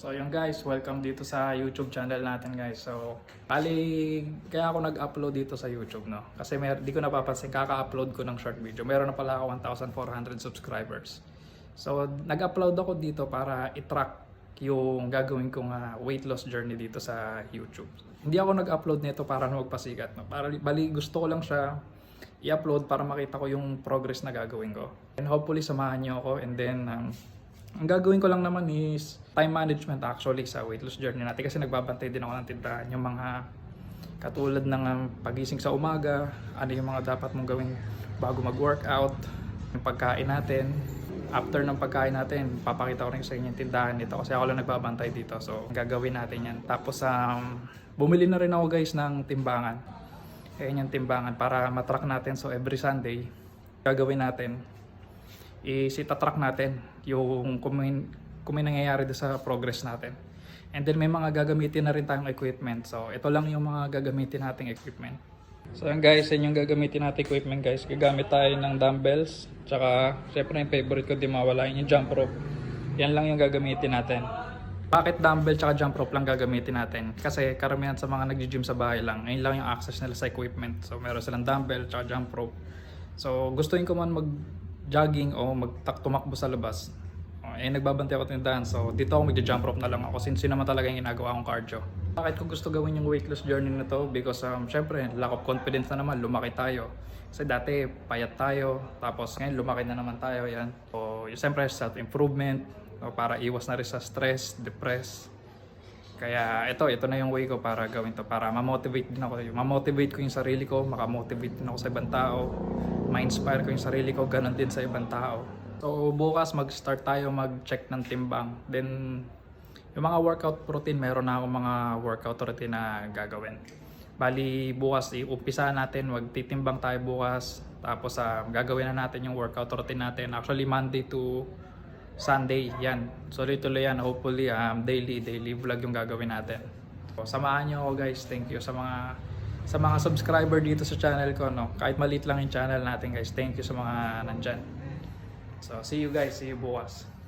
So yun guys, welcome dito sa YouTube channel natin guys. So, bali, kaya ako nag-upload dito sa YouTube no. Kasi mer di ko napapansin, kaka-upload ko ng short video. Meron na pala ako 1,400 subscribers. So, nag-upload ako dito para i-track yung gagawin kong ah, weight loss journey dito sa YouTube. Hindi ako nag-upload nito para magpasikat. No? Para, bali, gusto ko lang siya i-upload para makita ko yung progress na gagawin ko. And hopefully, samahan niyo ako. And then, um, ang gagawin ko lang naman is time management actually sa weight loss journey natin kasi nagbabantay din ako ng tindahan yung mga katulad ng um, pagising sa umaga, ano yung mga dapat mong gawin bago mag-workout, yung pagkain natin. After ng pagkain natin, papakita ko rin sa inyo yung tindahan nito kasi ako lang nagbabantay dito. So, gagawin natin yan. Tapos, um, bumili na rin ako guys ng timbangan. Ayan yung timbangan para matrack natin. So, every Sunday, gagawin natin is itatrack natin yung kung may, kung may nangyayari sa progress natin. And then may mga gagamitin na rin tayong equipment. So ito lang yung mga gagamitin nating equipment. So yan guys, yan yung gagamitin nating equipment guys. Gagamit tayo ng dumbbells. Tsaka syempre yung favorite ko di mawala yun yung jump rope. Yan lang yung gagamitin natin. Bakit dumbbell tsaka jump rope lang gagamitin natin? Kasi karamihan sa mga nagji-gym sa bahay lang, ayun lang yung access nila sa equipment. So meron silang dumbbell tsaka jump rope. So gustuin ko man mag jogging o magtak tumakbo sa labas. Oh, eh nagbabantay ako tindahan so dito ako magja-jump rope na lang ako since yun naman talaga yung ginagawa kong cardio. Bakit ko gusto gawin yung weight loss journey na to? Because um, syempre lack of confidence na naman, lumaki tayo. Kasi dati payat tayo, tapos ngayon lumaki na naman tayo yan. So yung syempre self-improvement, so, para iwas na rin sa stress, depress, kaya ito, ito na yung way ko para gawin to. Para ma-motivate din ako. Ma-motivate ko yung sarili ko, maka-motivate din ako sa ibang tao. Ma-inspire ko yung sarili ko, ganun din sa ibang tao. So bukas mag-start tayo mag-check ng timbang. Then yung mga workout routine, meron na akong mga workout routine na gagawin. Bali bukas, iumpisa natin, magtitimbang tayo bukas. Tapos ah, gagawin na natin yung workout routine natin. Actually Monday to Sunday, yan. So tuloy yan. Hopefully, um, daily, daily vlog yung gagawin natin. So, samahan nyo ako guys. Thank you sa mga sa mga subscriber dito sa channel ko. No? Kahit maliit lang yung channel natin guys. Thank you sa mga nandyan. So, see you guys. See you bukas.